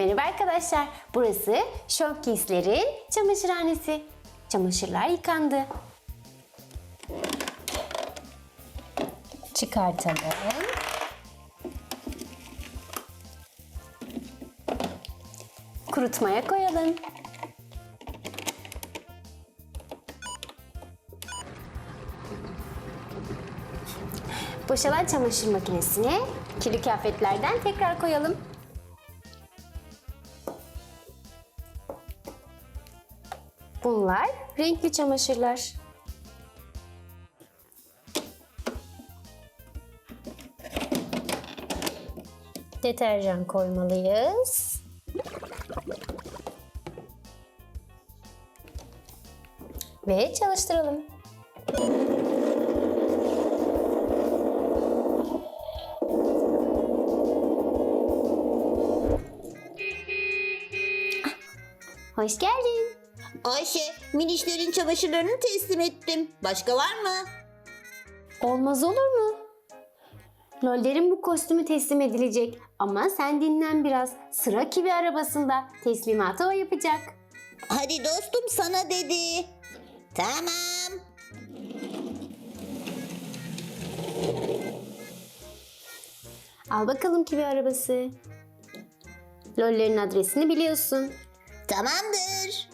Merhaba arkadaşlar. Burası Shopkins'lerin çamaşırhanesi. Çamaşırlar yıkandı. Çıkartalım. Kurutmaya koyalım. Boşalan çamaşır makinesine kirli kıyafetlerden tekrar koyalım. Bunlar renkli çamaşırlar. Deterjan koymalıyız. Ve çalıştıralım. Hoş geldin. Ayşe, minişlerin çamaşırlarını teslim ettim. Başka var mı? Olmaz olur mu? Lollerin bu kostümü teslim edilecek ama sen dinlen biraz. Sıra kivi arabasında. Teslimatı o yapacak. Hadi dostum sana dedi. Tamam. Al bakalım kivi arabası. Lollerin adresini biliyorsun. Tamamdır.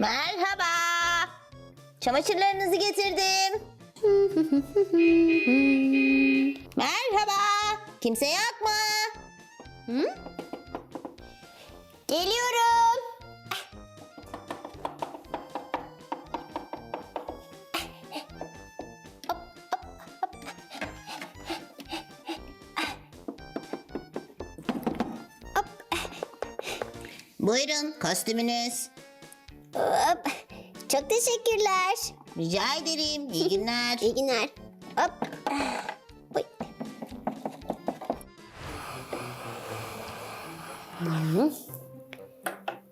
Merhaba. Çamaşırlarınızı getirdim. Merhaba. Kimse yok mu? Hı? Geliyorum. Buyurun kostümünüz. Çok teşekkürler. Rica ederim. İyi günler. İyi günler. Hop. Oy.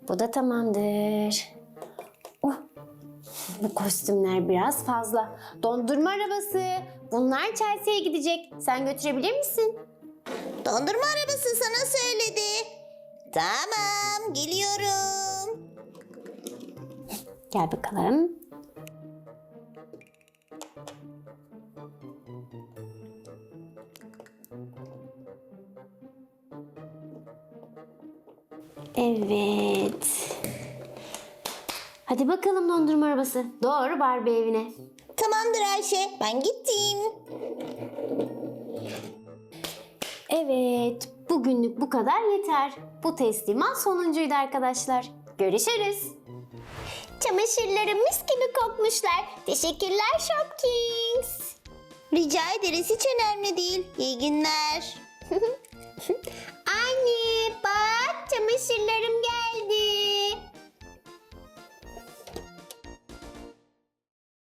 Bu da tamamdır. Oh, bu kostümler biraz fazla. Dondurma arabası. Bunlar Chelsea'ye gidecek. Sen götürebilir misin? Dondurma arabası sana. Tamam geliyorum. Gel bakalım. Evet. Hadi bakalım dondurma arabası. Doğru Barbie evine. Tamamdır Ayşe ben gittim. Bugünlük bu kadar yeter. Bu teslimat sonuncuydu arkadaşlar. Görüşürüz. Çamaşırlarım mis gibi kokmuşlar. Teşekkürler Shopkins. Rica ederiz hiç önemli değil. İyi günler.